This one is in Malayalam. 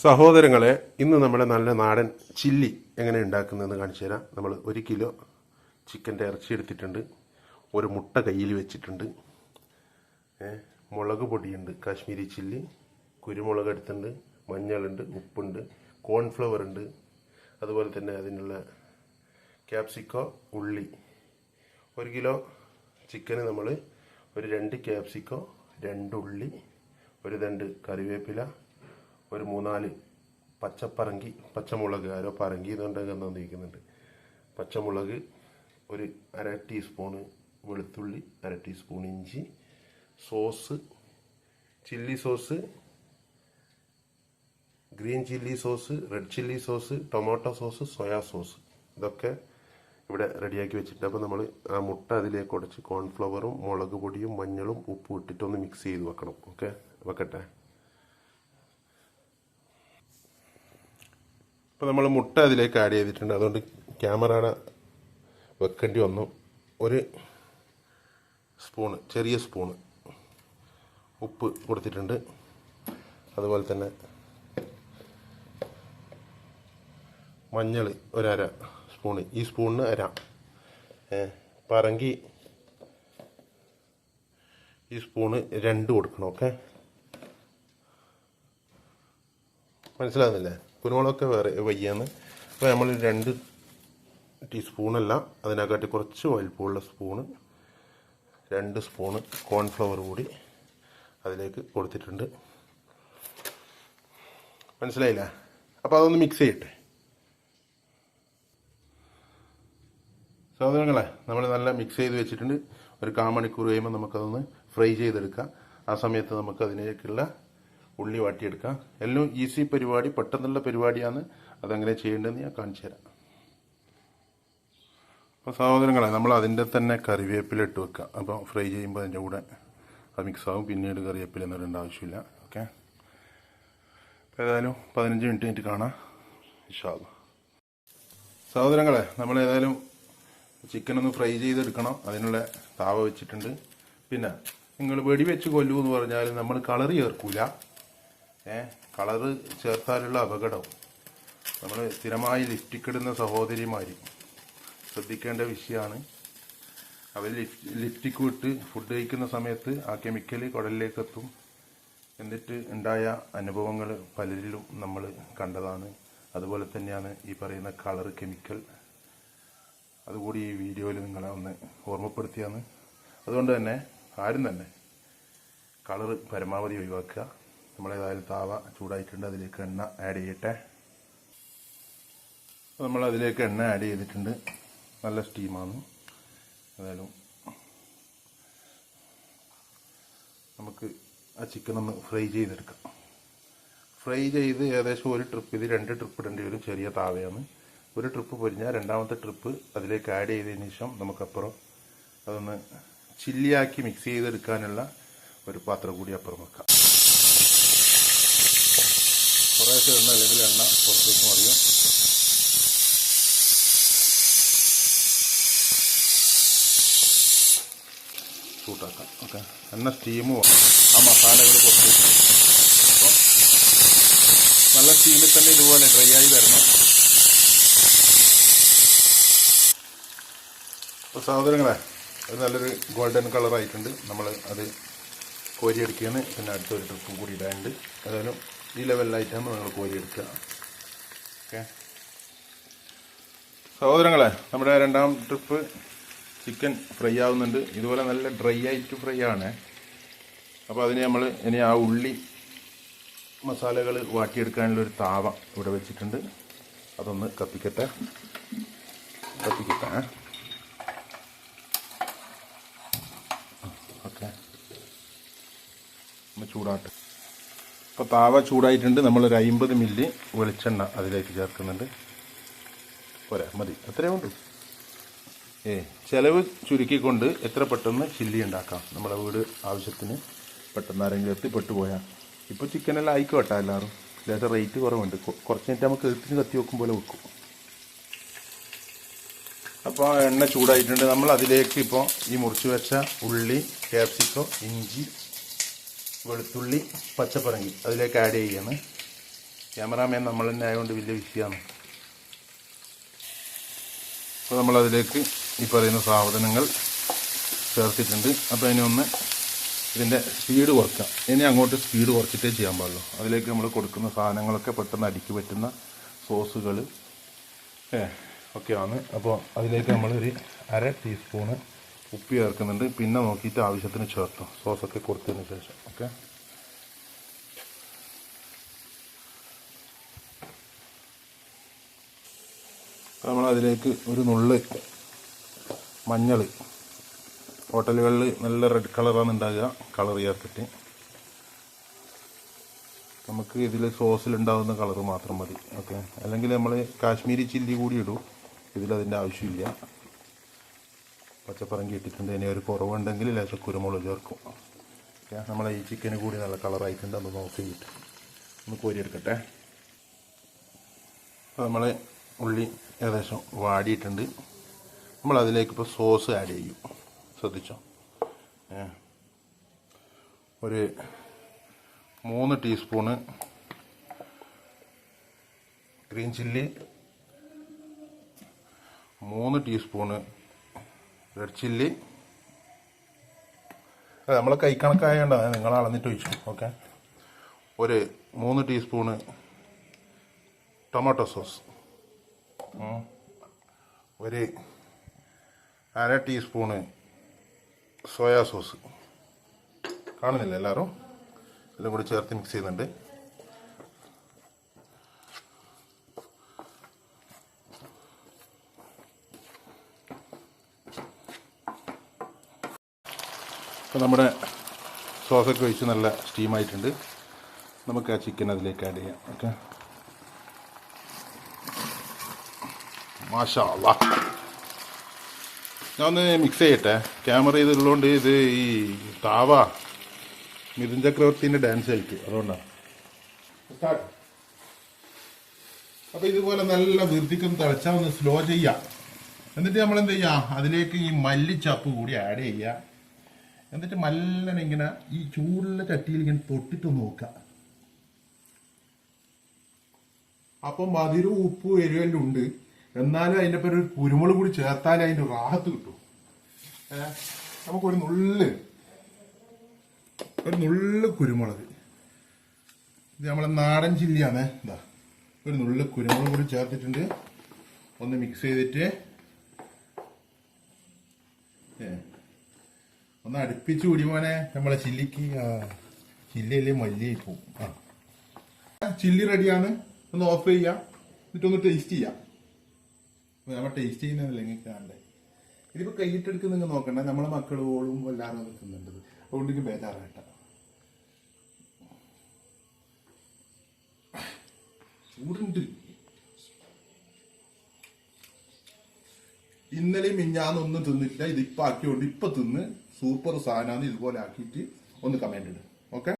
സഹോദരങ്ങളെ ഇന്ന് നമ്മുടെ നല്ല നാടൻ ചില്ലി എങ്ങനെ ഉണ്ടാക്കുന്നതെന്ന് കാണിച്ചു തരാം. നമ്മൾ ഒരു കിലോ ചിക്കന്റെ ഇറച്ചി എടുത്തിട്ടുണ്ട്. ഒരു മുട്ട കയ്യിൽ വെച്ചിട്ടുണ്ട്. മുളക് പൊടിയുണ്ട്. കാശ്മീരി ചില്ലി കുരുമുളക് എടുത്തിട്ടുണ്ട് മഞ്ഞളുണ്ട് ഉപ്പുണ്ട് കോൺഫ്ലവർ ഉണ്ട്. അതുപോലെ തന്നെ അതിനുള്ള ക്യാപ്സിക്കോ ഉള്ളി. ഒരു കിലോ ചിക്കന് നമ്മൾ ഒരു രണ്ട് ക്യാപ്സിക്കോ രണ്ട് ഉള്ളി ഒരു രണ്ട് കറിവേപ്പില ഒരു മൂന്നാൽ പച്ചപ്പറങ്കി പച്ചമുളക് ആരോ പറങ്കി എന്നുണ്ടെങ്കിൽ തന്നിരിക്കുന്നുണ്ട് പച്ചമുളക് ഒരു അര ടീസ്പൂണ് വെളുത്തുള്ളി അര ടീസ്പൂൺ ഇഞ്ചി sauce chilli sauce green chilli sauce red chilli sauce tomato sauce soya sauce. ഇതൊക്കെ ഇവിടെ റെഡിയാക്കി വെച്ചിട്ട് അപ്പോൾ നമ്മൾ ആ മുട്ട അതിലേക്ക് ഉടച്ച് കോൺഫ്ലവറും മുളക് പൊടിയും മഞ്ഞളും ഉപ്പും ഇട്ടിട്ടൊന്ന് മിക്സ് ചെയ്ത് വെക്കണം. ഓക്കെ വെക്കട്ടെ? ഇപ്പോൾ നമ്മൾ മുട്ട അതിലേക്ക് ആഡ് ചെയ്തിട്ടുണ്ട്. അതുകൊണ്ട് ക്യാമറ വെക്കേണ്ടി വന്നു. ഒരു സ്പൂണ് ചെറിയ സ്പൂണ് ഉപ്പ് കൊടുത്തിട്ടുണ്ട്. അതുപോലെ തന്നെ മഞ്ഞൾ ഒരര സ്പൂണ് ഈ സ്പൂണിന് അര. പറങ്കി ഈ സ്പൂണ് രണ്ട് കൊടുക്കണം ഓക്കെ? മനസ്സിലാകുന്നില്ലേ? കുരുമുളകൊക്കെ വേറെ വയ്യാന്ന്. അപ്പോൾ നമ്മൾ രണ്ട് ടീസ്പൂണല്ല അതിനകത്ത് കുറച്ച് വലിപ്പമുള്ള സ്പൂണ് രണ്ട് സ്പൂണ് കോൺഫ്ലവർ കൂടി അതിലേക്ക് കൊടുത്തിട്ടുണ്ട്. മനസ്സിലായില്ല? അപ്പോൾ അതൊന്ന് മിക്സ് ചെയ്യട്ടെ. സഹോദരങ്ങളെ നമ്മൾ നല്ല മിക്സ് ചെയ്ത് വെച്ചിട്ടുണ്ട്. ഒരു കാ മണിക്കൂർ കഴിയുമ്പോൾ നമുക്കതൊന്ന് ഫ്രൈ ചെയ്തെടുക്കാം. ആ സമയത്ത് നമുക്ക് അതിലേക്കുള്ള ഉള്ളി വാട്ടിയെടുക്കാം. എല്ലാം ഈസി പരിപാടി പെട്ടെന്നുള്ള പരിപാടിയാണ്. അതെങ്ങനെ ചെയ്യേണ്ടതെന്ന് ഞാൻ കാണിച്ചു തരാം. അപ്പോൾ സഹോദരങ്ങളെ നമ്മൾ അതിന്റെ തന്നെ കറിവേപ്പില ഇട്ട് വെക്കുക അപ്പോൾ ഫ്രൈ ചെയ്യുമ്പോൾ അതിന്റെ കൂടെ അത് മിക്സ് ആവും. പിന്നീട് കറിവേപ്പില എന്ന് ഇടേണ്ട ആവശ്യമില്ല. ഓക്കെ? ഏതായാലും പതിനഞ്ച് മിനിറ്റ് കഴിഞ്ഞിട്ട് കാണാം. ഇൻഷാല്ല സഹോദരങ്ങളെ നമ്മൾ ഏതായാലും ചിക്കൻ ഒന്ന് ഫ്രൈ ചെയ്തെടുക്കണം. അതിനുള്ള താവ വെച്ചിട്ടുണ്ട്. പിന്നെ നിങ്ങൾ വെടിവെച്ച് കൊല്ലൂ എന്ന് പറഞ്ഞാൽ നമ്മൾ കളർ ചേർക്കൂല. കളറ് ചേർത്താലുള്ള അപകടം നമ്മൾ സ്ഥിരമായി ലിഫ്റ്റിക്കിടുന്ന സഹോദരിമാർ ശ്രദ്ധിക്കേണ്ട വിഷയമാണ് അവർ ലിഫ്റ്റ് ലിഫ്റ്റിക്ക് വിട്ട് ഫുഡ് കഴിക്കുന്ന സമയത്ത് ആ കെമിക്കൽ കുടലിലേക്ക് എത്തും എന്നിട്ട് ഉണ്ടായ അനുഭവങ്ങൾ പലരിലും നമ്മൾ കണ്ടതാണ്. അതുപോലെ തന്നെയാണ് ഈ പറയുന്ന കളർ കെമിക്കൽ. അതുകൂടി ഈ വീഡിയോയിൽ നിങ്ങളെ ഒന്ന് ഓർമ്മപ്പെടുത്തിയാണ്. അതുകൊണ്ട് തന്നെ ആരും തന്നെ കളർ പരമാവധി ഒഴിവാക്കുക. നമ്മളേതായാലും താവ ചൂടായിട്ടുണ്ട്. അതിലേക്ക് എണ്ണ ആഡ് ചെയ്യട്ടെ. നമ്മൾ അതിലേക്ക് എണ്ണ ആഡ് ചെയ്തിട്ടുണ്ട്. നല്ല സ്റ്റീമാണ് ഏതായാലും നമുക്ക് ആ ചിക്കൻ ഒന്ന് ഫ്രൈ ചെയ്തെടുക്കാം. ഫ്രൈ ചെയ്ത് ഏകദേശം ഒരു ട്രിപ്പ് ഇത് രണ്ട് ട്രിപ്പ് ഇടേണ്ടി വരും. ചെറിയ താവയാണ്. ഒരു ട്രിപ്പ് പൊരിഞ്ഞാൽ രണ്ടാമത്തെ ട്രിപ്പ് അതിലേക്ക് ആഡ് ചെയ്തതിന് ശേഷം നമുക്കപ്പുറം അതൊന്ന് ചില്ലിയാക്കി മിക്സ് ചെയ്തെടുക്കാനുള്ള ഒരു പാത്രം കൂടി അപ്പുറം വെക്കാം. കുറേശ്ശെ എണ്ണ അല്ലെങ്കിൽ എണ്ണ പുറത്തേക്ക് മറിയും. ചൂട്ടാക്കാം ഓക്കെ. എണ്ണ സ്റ്റീമും ആ മസാലകൾ പുറത്തേക്ക് വരും. അപ്പോൾ നല്ല സ്റ്റീമിൽ തന്നെ ഇതുപോലെ ഡ്രൈ ആയി വരണം. അപ്പോൾ സഹോദരങ്ങളെ അത് നല്ലൊരു ഗോൾഡൻ കളർ ആയിട്ടുണ്ട്. നമ്മൾ അത് കോരിയെടുക്കുകയാണ്. പിന്നെ അടുത്തൊരു ട്രിപ്പും കൂടി ഇടാനുണ്ട്. ഏതായാലും ഈ ലെവലിലായിട്ടാണ് നമ്മൾ കോരിയെടുക്കുക. ഓക്കെ? സഹോദരങ്ങളെ നമ്മുടെ രണ്ടാം ട്രിപ്പ് ചിക്കൻ ഫ്രൈ ആവുന്നുണ്ട്. ഇതുപോലെ നല്ല ഡ്രൈ ആയിട്ട് ഫ്രൈ ആണ്. അപ്പോൾ അതിന് നമ്മൾ ഇനി ആ ഉള്ളി മസാലകൾ വാട്ടിയെടുക്കാനുള്ള ഒരു താവ ഇവിടെ വെച്ചിട്ടുണ്ട്. അതൊന്ന് കത്തിക്കട്ടെ. കത്തിക്കട്ടെ. ഓക്കെ. ചൂടാട്ടെ. അപ്പോൾ താവ ചൂടായിട്ടുണ്ട്. നമ്മളൊരു അമ്പത് മില്ലി വെളിച്ചെണ്ണ അതിലേക്ക് ചേർക്കുന്നുണ്ട്. പോരാ മതി. അത്രയേ ഉള്ളൂ. ഏ ചിലവ് ചുരുക്കിക്കൊണ്ട് എത്ര പെട്ടെന്ന് ചില്ലി ഉണ്ടാക്കാം? നമ്മുടെ വീട് ആവശ്യത്തിന് പെട്ടെന്ന് ആരെങ്കിലും എത്തിപ്പെട്ടു പോയാൽ ഇപ്പോൾ ചിക്കനെല്ലാം ആയിക്കോട്ടെ എല്ലാവരും. ലേശം റേറ്റ് കുറവുണ്ട്. കുറച്ച് നേരത്തെ നമുക്ക് എഴുത്തിന് കത്തി വെക്കും പോലെ വെക്കും. അപ്പോൾ എണ്ണ ചൂടായിട്ടുണ്ട്. നമ്മൾ അതിലേക്ക് ഇപ്പോൾ ഈ മുറിച്ച് വെച്ച ഉള്ളി ക്യാപ്സിക്കോ ഇഞ്ചി വെളുത്തുള്ളി പച്ചപ്പറങ്ങി. അതിലേക്ക് ആഡ് ചെയ്യാണ്. ക്യാമറാമാൻ നമ്മൾ തന്നെ ആയതുകൊണ്ട് വലിയ വിഷയമാണ്. അപ്പോൾ നമ്മളതിലേക്ക് ഈ പറയുന്ന സാധനങ്ങൾ ചേർത്തിട്ടുണ്ട്. അപ്പോൾ അതിനൊന്ന് ഇതിന്റെ സ്പീഡ് കുറക്കാം ഇനി അങ്ങോട്ട് സ്പീഡ് കുറച്ചിട്ടേ ചെയ്യാൻ പാടുള്ളൂ. അതിലേക്ക് നമ്മൾ കൊടുക്കുന്ന സാധനങ്ങളൊക്കെ പെട്ടെന്ന് അടിക്ക് പറ്റുന്ന സോസുകൾ ഏ ഒക്കെയാണ്. അപ്പോൾ അതിലേക്ക് നമ്മളൊരു അര ടീസ്പൂണ് ഉപ്പ് ചേർക്കുന്നുണ്ട്. പിന്നെ നോക്കിയിട്ട് ആവശ്യത്തിന് ചേർത്തു. സോസൊക്കെ കൊടുത്തതിന് ശേഷം. ഓക്കെ നമ്മൾ അതിലേക്ക് ഒരു നുള്ള് മഞ്ഞൾ ഹോട്ടലുകളിൽ നല്ല റെഡ് കളറാണ് ഉണ്ടാകുക കളർ ചേർത്തിട്ട്. നമുക്ക് ഇതിൽ സോസിലുണ്ടാകുന്ന കളർ മാത്രം മതി. ഓക്കെ അല്ലെങ്കിൽ നമ്മൾ കാശ്മീരി ചില്ലി കൂടി ഇടും. ഇതിലതിന്റെ ആവശ്യമില്ല. പച്ചപ്പറങ്കി ഇട്ടിട്ടുണ്ട് ഇനി ഒരു കുറവുണ്ടെങ്കിൽ ലേശം കുരുമുളക് ചേർക്കും. ഓക്കെ നമ്മൾ ഈ ചിക്കന് കൂടി നല്ല കളറായിട്ടുണ്ട് ഒന്ന് നോക്കിയിട്ട് ഒന്ന് കോരിയെടുക്കട്ടെ അപ്പോൾ നമ്മൾ ഉള്ളി ഏകദേശം വാടിയിട്ടുണ്ട്. നമ്മൾ അതിലേക്ക് ഇപ്പോൾ സോസ് ആഡ് ചെയ്യും. ശ്രദ്ധിച്ചോ. ഒരു മൂന്ന് ടീസ്പൂണ് ഗ്രീൻ ചില്ലി മൂന്ന് ടീസ്പൂണ് റെഡ് ചില്ലി അത് നമ്മളെ കൈക്കണക്കായതുകൊണ്ട് നിങ്ങൾ അളന്നിട്ട് ഒഴിച്ചു. ഓക്കെ ഒരു മൂന്ന് ടീസ്പൂണ് ടൊമാറ്റോ സോസ്. ഒരു അര ടീസ്പൂണ് സോയാ സോസ് കാണുന്നില്ല എല്ലാവരും? എല്ലാം കൂടി ചേർത്ത് മിക്സ് ചെയ്യുന്നുണ്ട്. അപ്പോൾ നമ്മുടെ സോസൊക്കെ ഒഴിച്ച് നല്ല സ്റ്റീമായിട്ടുണ്ട് നമുക്ക് ആ ചിക്കൻ അതിലേക്ക് ആഡ് ചെയ്യാം. ഓക്കെ മാഷാ ഞാൻ ഒന്ന് മിക്സ് ചെയ്യട്ടെ. ക്യാമറ ഇതുള്ളതുകൊണ്ട് ഇത് ഈ താവ മിഥുൻ ചക്രവർത്തിന്റെ ഡാൻസ് കളിക്കും. അതുകൊണ്ടാണ് സ്റ്റാർട്ട് ഇതുപോലെ നല്ല വൃത്തിക്കും തിളച്ചാൽ ഒന്ന് സ്ലോ ചെയ്യാം. എന്നിട്ട് നമ്മൾ എന്ത് ചെയ്യാം? അതിലേക്ക് ഈ മല്ലിച്ചപ്പ് കൂടി ആഡ് ചെയ്യുക എന്നിട്ട് മല്ലനെ ഇങ്ങനെ ഈ ചൂടുള്ള ചട്ടിയിൽ ഇങ്ങനെ തൊട്ടിട്ട് നോക്കുക. അപ്പം മധുരവും ഉപ്പ് എരിവെല്ലാം ഉണ്ട്. എന്നാലും അതിന്റെ പേര് ഒരു കുരുമുളക് കൂടി ചേർത്താൽ അതിന്റെ റാഹത്ത് കിട്ടും. നമുക്കൊരു നുള്ള് ഒരു നുള്ള് കുരുമുളക്. ഇത് നമ്മളെ നാടൻ ചില്ലിയാണ്. എന്താ ഒരു നുള്ള് കുരുമുളക് കൂടി ചേർത്തിട്ടുണ്ട്. ഒന്ന് മിക്സ് ചെയ്തിട്ട് ഏ ഒന്ന് അടുപ്പിച്ച് കൂടി മോനെ. നമ്മളെ ചില്ലിക്ക് ആ ചില്ലിയല്ലേ മല്ലിയായി പോവും ആ ചില്ലി റെഡിയാണ്. ഒന്ന് ഓഫ് ചെയ്യാം. എന്നിട്ടൊന്ന് ടേസ്റ്റ് ചെയ്യാം. നമ്മൾ ടേസ്റ്റ് ചെയ്യുന്നതല്ലേ നിങ്ങൾക്ക് കാണണ്ടേ? ഇതിപ്പോ കൈയിട്ടെടുക്കുന്ന നോക്കണ്ട. നമ്മളെ മക്കളോളും എല്ലാവരും നിൽക്കുന്നുണ്ട് അതുകൊണ്ട് എനിക്ക് ബേജാറായിട്ട. ചൂടുണ്ട്. ഇന്നലെ മിഞ്ഞാന്നൊന്നും തിന്നിട്ടില്ല. ഇതിപ്പോൾ ആക്കിയോണ്ട് ഇപ്പൊ തിന്ന്. സൂപ്പർ സാധനമാണ് ഇതുപോലെ ആക്കിയിട്ട് ഒന്ന് കമന്റ് ഇടുക ഓക്കെ